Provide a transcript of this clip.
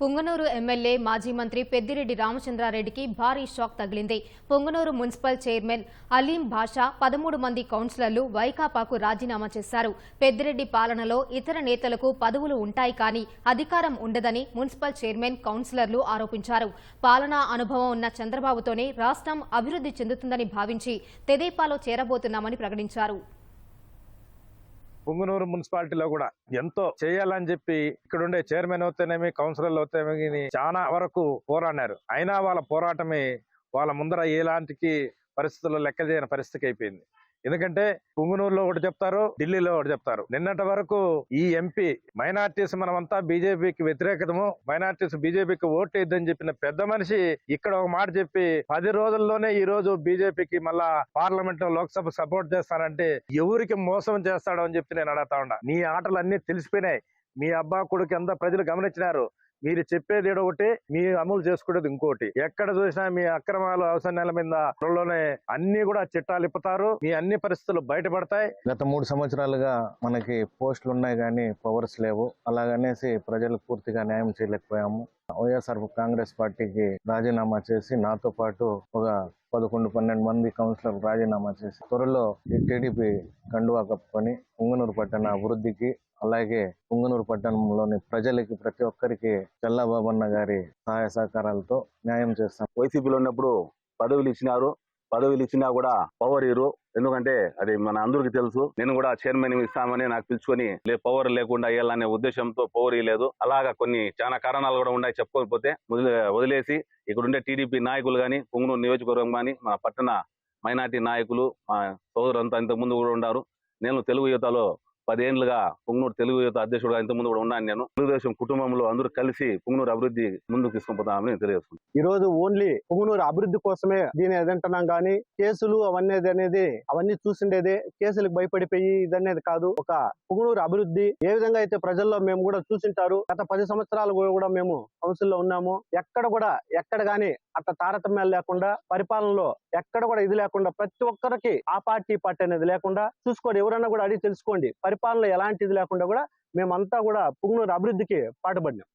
Punganur MLA మాజీ మంత్రి పెద్దిరెడ్డి రామచంద్రారెడ్డికి భారీ షాక్ తగిలింది. పుంగనూరు మున్సిపల్ చైర్మన్ అలీం భాషా పదమూడు మంది కౌన్సిలర్లు వైకాపాకు రాజీనామా చేశారు. పెద్దిరెడ్డి పాలనలో ఇతర నేతలకు పదవులు ఉంటాయి కానీ అధికారం ఉండదని మున్సిపల్ చైర్మన్ కౌన్సిలర్లు ఆరోపించారు. పాలనా అనుభవం ఉన్న చంద్రబాబుతోనే రాష్ట్రం అభివృద్ధి చెందుతుందని భావించి తెదేపాలో చేరబోతున్నామని ప్రకటించారు. పుంగనూరు మున్సిపాలిటీలో కూడా ఎంతో చేయాలని చెప్పి ఇక్కడుండే చైర్మన్ అవుతేనేమి కౌన్సిలర్లు అవుతేనేమి చాలా వరకు పోరాడారు అయినా వాళ్ళ పోరాటమే వాళ్ళ ముందర ఎలాంటికి పరిస్థితుల్లో లెక్క చేయని పరిస్థితికి అయిపోయింది. ఎందుకంటే పుంగునూరులో ఒకటి చెప్తారు ఢిల్లీలో ఒకటి చెప్తారు. నిన్నటి వరకు ఈ ఎంపీ మైనార్టీస్ మనమంతా బీజేపీకి వ్యతిరేకతము మైనార్టీస్ బీజేపీకి ఇద్దని చెప్పిన పెద్ద మనిషి ఇక్కడ ఒక మాట చెప్పి పది రోజుల్లోనే ఈ రోజు బీజేపీకి మళ్ళా పార్లమెంట్లో లోక్సభ సపోర్ట్ చేస్తానంటే ఎవరికి మోసం చేస్తాడో అని చెప్పి నేను అడగతా ఉన్నా. నీ ఆటలు అన్ని తెలిసిపోయినాయి. మీ అబ్బా కొడుకు ఎంత ప్రజలు గమనించినారు. మీరు చెప్పేది ఒకటి మీ అమలు చేసుకునేది ఇంకోటి. ఎక్కడ చూసినా మీ అక్రమాలు అవసరాల మీద త్వరలోనే అన్ని కూడా చిట్టాలు ఇప్పుతారు. మీ అన్ని పరిస్థితులు బయటపడతాయి. గత మూడు సంవత్సరాలుగా మనకి పోస్టులు ఉన్నాయి కానీ పవర్స్ లేవు. అలాగనేసి ప్రజలకు పూర్తిగా న్యాయం చేయలేకపోయాము. వైఎస్ఆర్ కాంగ్రెస్ పార్టీకి రాజీనామా చేసి నాతో పాటు ఒక పదకొండు పన్నెండు మంది కౌన్సిలర్ రాజీనామా చేసి త్వరలో ఈ టీడీపీ కండువా కప్పుకొని ఉంగనూరు పట్టణ అభివృద్ధికి అలాగే ఉంగనూరు పట్టణంలోని ప్రజలకి ప్రతి ఒక్కరికి చల్లబాబన్న గారి సహాయ సహకారాలతో న్యాయం చేస్తాం. వైసీపీలో ఉన్నప్పుడు పదవులు ఇచ్చినారు. పదవులు ఇచ్చినా కూడా పవర్ ఇరు. ఎందుకంటే అది మన అందరికి తెలుసు. నేను కూడా చైర్మన్ ఇస్తామని నాకు పిలుచుకొని లే పవర్ లేకుండా వేయాలనే ఉద్దేశంతో పవర్ ఇవ్వలేదు అలాగా కొన్ని చాలా కారణాలు కూడా ఉన్నాయి చెప్పుకోకపోతే. వదిలే- వదిలేసి ఇక్కడ ఉండే టీడీపీ నాయకులు కానీ పొంగునూరు నియోజకవర్గం కానీ మన పట్టణ మైనార్టీ నాయకులు మా సోదరులంతా ఇంతకు ముందు కూడా ఉన్నారు నేను తెలుగు యువతలో పదేళ్ళుగా పుంగనూరు తెలుగు యువత అధ్యక్షుడుగా ఇంతకుముందు కూడా ఉన్నాను నేను. తెలుగుదేశం కుటుంబంలో అందరూ కలిసి పుంగనూరు అభివృద్ధి ముందుకు తీసుకుపోతామని తెలియజేస్తున్నాను. ఈ రోజు ఓన్లీ పుంగనూరు అభివృద్ధి కోసమే దీని ఏదంటున్నాం కానీ కేసులు అవన్నీ అనేది అవన్నీ చూసిండేదే కేసులకు భయపడిపోయి ఇదనేది కాదు. ఒక పుంగనూరు అభివృద్ధి ఏ విధంగా అయితే ప్రజల్లో మేము కూడా చూసింటారు గత పది సంవత్సరాలు కూడా మేము కౌన్సిల్లో ఉన్నాము. ఎక్కడ కూడా ఎక్కడ గాని అట్ట తారతమ్యాలు లేకుండా పరిపాలనలో ఎక్కడ కూడా ఇది లేకుండా ప్రతి ఒక్కరికి ఆ పార్టీ పార్టీ అనేది లేకుండా చూసుకోండి. ఎవరన్నా కూడా అడిగి తెలుసుకోండి. పరిపాలనలో ఎలాంటి ఇది లేకుండా కూడా మేమంతా కూడా పుంగనూరు అభివృద్ధికి పాటుపడినాం.